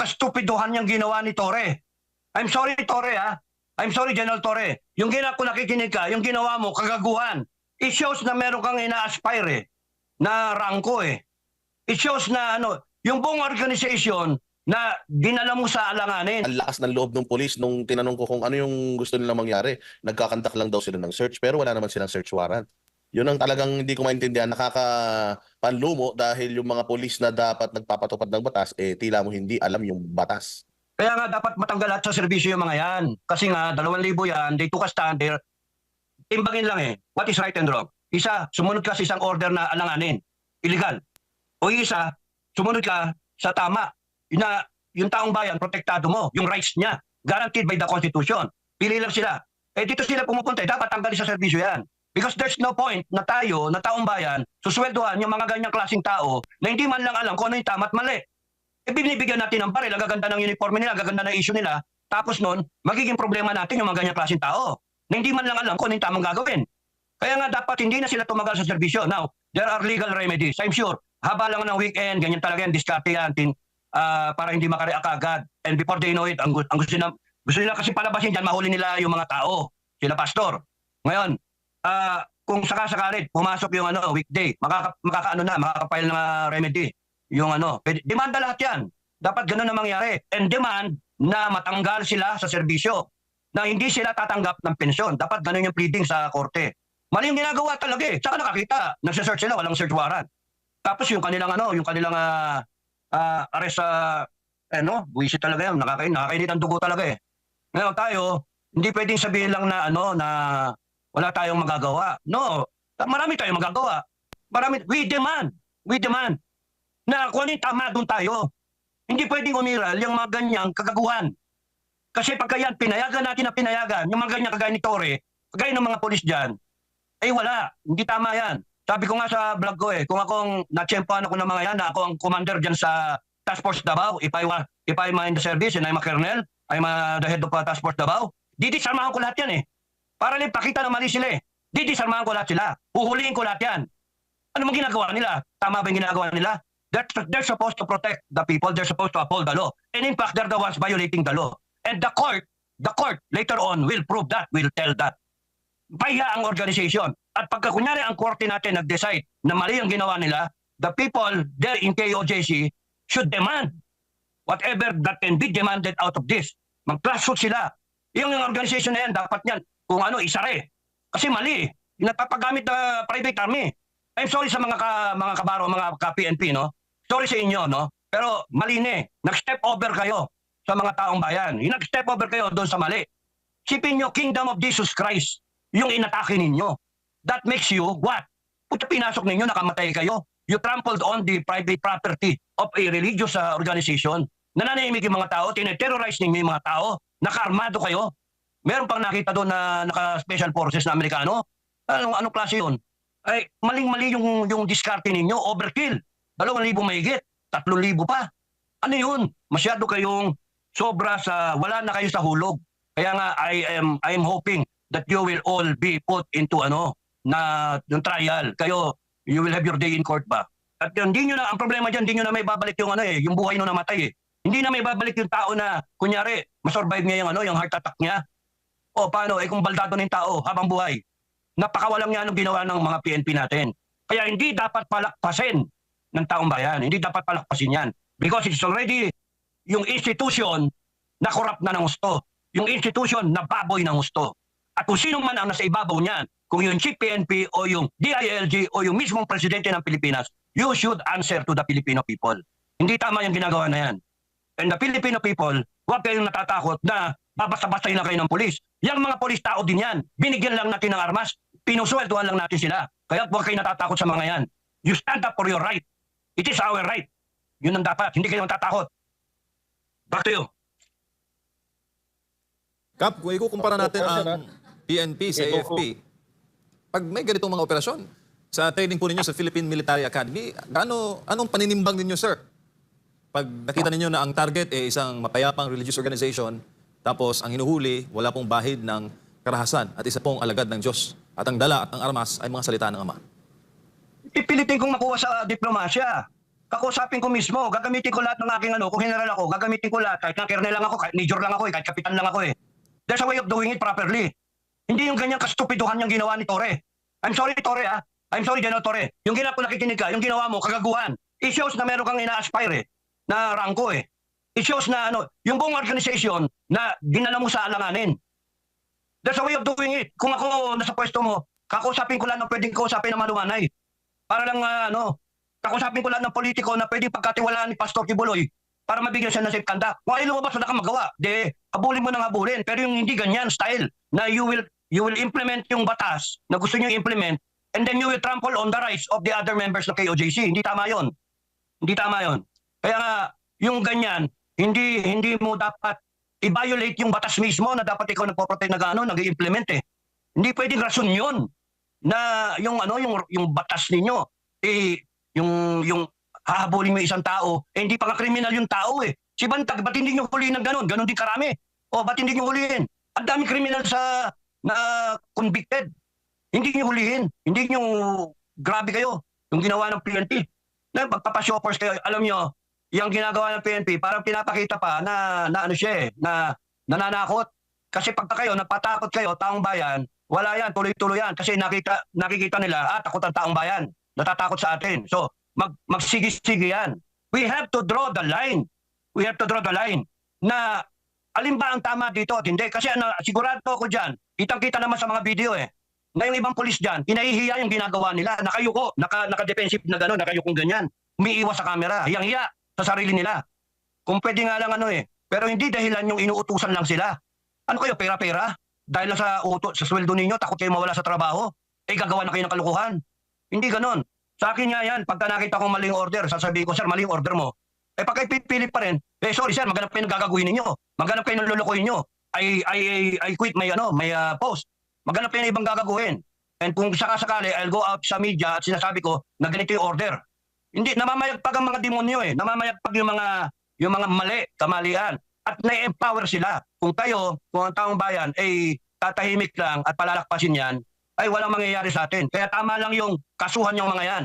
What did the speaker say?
kastupiduhan yung ginawa ni Torre. I'm sorry, Torre, ha? I'm sorry, General Torre. Yung ginawa ko nakikinig ka, yung ginawa mo, kagaguhan. It shows na meron kang ina-aspire eh, na rangko eh. It shows na ano, yung buong organization na dinala mo sa alanganin. Ang lakas ng loob ng polis nung tinanong ko kung ano yung gusto nilang mangyari. Nagkakandak lang daw sila ng search pero wala naman silang search warrant. Yun ang talagang hindi ko maintindihan. Nakakapanlumo dahil yung mga polis na dapat nagpapatupad ng batas, eh tila mo hindi alam yung batas. Kaya nga dapat matanggal at sa serbisyo yung mga yan. Kasi nga, dalawang libo yan, they took a stand. Timbangin lang eh, what is right and wrong. Isa, sumunod ka sa isang order na alanganin. Illegal. O isa, sumunod ka sa tama. Yun na, yung taong bayan, protektado mo. Yung rights niya. Guaranteed by the Constitution. Pili lang sila. Eh dito sila pumupunta, eh, dapat tanggalin sa serbisyo yan. Because there's no point na tayo, na taong bayan, susweldohan yung mga ganyang klaseng tao na hindi man lang alam kung ano yung tama at mali. Eh, binibigyan natin ng ang gaganda ng uniforme nila, gaganda ng issue nila. Tapos nun, magiging problema natin yung mga ganyang klaseng tao na hindi man lang alam kung ano yung tamang gagawin. Kaya nga dapat hindi na sila tumagal sa serbisyo. Now, there are legal remedies. I'm sure, haba lang ng weekend, ganyan talaga yan, diskarte yan, tin, ah, para hindi makareact agad. And before they know it, ang, ang gusto nila, gusto nila kasi palabasin dyan, mahuli nila yung mga tao, sila pastor. Ngayon, ah, kung sakasakali, pumasok yung ano, weekday, makaka, makakaano na, makakapile na remedy. Yung ano, pwede- demanda lahat yan. Dapat ganun na mangyari. And demand na matanggal sila sa serbisyo. Na hindi sila tatanggap ng pensyon. Dapat ganun yung pleading sa korte. Mali yung ginagawa talaga eh. Saka nakakita, nagsisearch sila, walang search warrant. Tapos yung kanilang ano, yung kanilang ah, ah, arrest sa, eh no, buwisit talaga yun. Nakakain, nakakainit ang dugo talaga eh. Ngayon tayo, hindi pwedeng sabihin lang na ano, na wala tayong magagawa. No, marami tayong magagawa. Marami, we demand, we demand na kung ano tama, doon tayo. Hindi pwedeng umiral yung mga ganyang kagaguhan. Kasi pagka yan, pinayagan natin na pinayagan, yung mga ganyang kagaya ni Tore, kagaya ng mga polis dyan, ay wala, hindi tama yan. Sabi ko nga sa vlog ko eh, kung akong natsyempohan ako ng mga yan, na ako ang commander dyan sa Task Force Davao, if I, if I'm in the service and I'm a colonel, I'm a, the head of uh, Task Force Davao, didisarmahan ko lahat yan eh. Para lang pakita na mali sila eh. Didisarmahan ko lahat sila. Huhulihin ko lahat yan. Ano mong ginagawa nila? Tama ba yung ginagawa nila? They're, they're supposed to protect the people. They're supposed to uphold the law. And in fact, they're the ones violating the law. And the court, the court later on will prove that, will tell that. Pahiya ang organization. At pagka kunyari ang korte natin nag-decide na mali ang ginawa nila, the people there in KOJC should demand whatever that can be demanded out of this. Mag-classroot sila. Yung, yung organization na yan, dapat yan, kung ano, isare. Kasi mali. Nagpapagamit na private army. I'm sorry sa mga ka, mga kabaro, mga ka-PNP, no? Sorry sa inyo, no? Pero mali na eh. Nag-step over kayo sa mga taong bayan. Yung nag-step over kayo doon sa mali. Sipin nyo, Kingdom of Jesus Christ, yung inatake ninyo. That makes you what? Puta pinasok ninyo, nakamatay kayo. You trampled on the private property of a religious uh, organization. Nananahimik yung mga tao, tineterrorize ninyo yung mga tao, nakaarmado kayo. Meron pang nakita doon na naka-special forces na Amerikano. Anong, anong klase yun? Ay, maling-mali yung, yung diskarte ninyo, overkill. Dalawang libo mahigit, tatlong libo pa. Ano yun? Masyado kayong sobra sa, wala na kayo sa hulog. Kaya nga, I am, I am hoping that you will all be put into ano, na yung trial. Kayo, you will have your day in court ba? At hindi nyo na, ang problema dyan, hindi nyo na may babalik yung ano eh, yung buhay nung namatay eh. Hindi na may babalik yung tao na, kunyari, masurvive niya yung ano, yung heart attack niya. O paano, eh kung baldado yung tao habang buhay. Napakawalang yan ang ginawa ng mga PNP natin. Kaya hindi dapat palakpasin ng taong bayan. Hindi dapat palakpasin yan. Because it's already yung institution na corrupt na ng gusto. Yung institution na baboy ng gusto. At kung sino man ang nasa ibabaw niyan, kung yung chief PNP o yung DILG o yung mismong presidente ng Pilipinas, you should answer to the Filipino people. Hindi tama yung ginagawa na yan. And the Filipino people, huwag kayong natatakot na babasa-basahin lang kayo ng polis. Yang mga polis tao din yan. Binigyan lang natin ng armas. Pinusweldohan lang natin sila. Kaya huwag kayong natatakot sa mga yan. You stand up for your right. It is our right. Yun ang dapat. Hindi kayo natatakot. Back to you. Kap, kung ikukumpara natin ang PNP sa AFP, pag may ganitong mga operasyon, sa training po ninyo sa Philippine Military Academy, ano, anong paninimbang ninyo, sir? Pag nakita ninyo na ang target ay isang mapayapang religious organization, tapos ang hinuhuli, wala pong bahid ng karahasan at isa pong alagad ng Diyos. At ang dala at ang armas ay mga salita ng Ama. Ipilitin kong makuha sa diplomasya. Kakusapin ko mismo, gagamitin ko lahat ng aking ano, kung general ako, gagamitin ko lahat, kahit na kernel lang ako, kahit major lang ako, eh, kahit kapitan lang ako eh. There's a way of doing it properly. Hindi yung ganyan kastupiduhan yung ginawa ni Tore. I'm sorry, Tore ah. I'm sorry, General Tore. Yung ginawa ko nakikinig ka, yung ginawa mo, kagaguhan. It shows na meron kang ina-aspire eh, na rangko eh. It shows na ano, yung buong organization na dinala mo sa alanganin. There's a way of doing it. Kung ako nasa pwesto mo, kakausapin ko lang ng pwedeng kausapin ng malumanay. Para lang ah, ano, kakausapin ko lang ng politiko na pwedeng pagkatiwalaan ni Pastor Kibuloy para mabigyan siya ng safe conduct. Kung ay lumabas na magawa, de, habulin mo nang habulin. Pero yung hindi ganyan style na you will you will implement yung batas na gusto niyo implement and then you will trample on the rights of the other members ng KOJC. Hindi tama yon. Hindi tama yon. Kaya nga, yung ganyan, hindi hindi mo dapat i-violate yung batas mismo na dapat ikaw nagpo-protect na ano, nag-implement eh. Hindi pwedeng rason yun na yung ano yung yung batas ninyo eh yung yung hahabulin mo isang tao eh hindi pa nga kriminal yung tao eh. Si Bantag ba't hindi nyo huliin ng ganun ganun din karami. O ba't hindi nyo huliin ang dami kriminal sa na convicted. Hindi nyo huliin hindi nyo grabe kayo yung ginawa ng PNP na pagpapashoppers kayo alam nyo yung ginagawa ng PNP parang pinapakita pa na na ano siya eh na nananakot kasi pagka kayo napatakot kayo taong bayan wala yan, tuloy-tuloy yan. Kasi nakita, nakikita nila, ah, takot ang taong bayan. Natatakot sa atin. So, mag, magsigi-sige yan. We have to draw the line. We have to draw the line. Na, alin ba ang tama dito at hindi? Kasi ano, sigurado ako dyan, kitang-kita naman sa mga video eh, na yung ibang polis dyan, pinahihiya yung ginagawa nila. Nakayuko, naka, naka-defensive na gano'n, nakayukong ganyan. Umiiwas sa camera, hiyang-hiya sa sarili nila. Kung pwede nga lang ano eh. Pero hindi dahilan yung inuutusan lang sila. Ano kayo, pera-pera? dahil lang sa uto, sa sweldo ninyo, takot kayo mawala sa trabaho, eh gagawa na kayo ng kalukuhan. Hindi ganon. Sa akin nga yan, pagka nakita kong maling order, sasabihin ko, sir, maling order mo. Eh pag kayo pipilit pa rin, eh sorry sir, maghanap kayo ng gagawin ninyo. Maghanap kayo ng lulukuhin nyo. I, I, I, I quit may, ano, may uh, post. Maghanap kayo ng ibang gagawin. And kung sakasakali, I'll go out sa media at sinasabi ko na ganito yung order. Hindi, namamayagpag ang mga demonyo eh. Namamayagpag yung mga, yung mga mali, kamalian at na-empower sila. Kung kayo, kung ang taong bayan ay tatahimik lang at palalakpasin yan, ay walang mangyayari sa atin. Kaya tama lang yung kasuhan yung mga yan.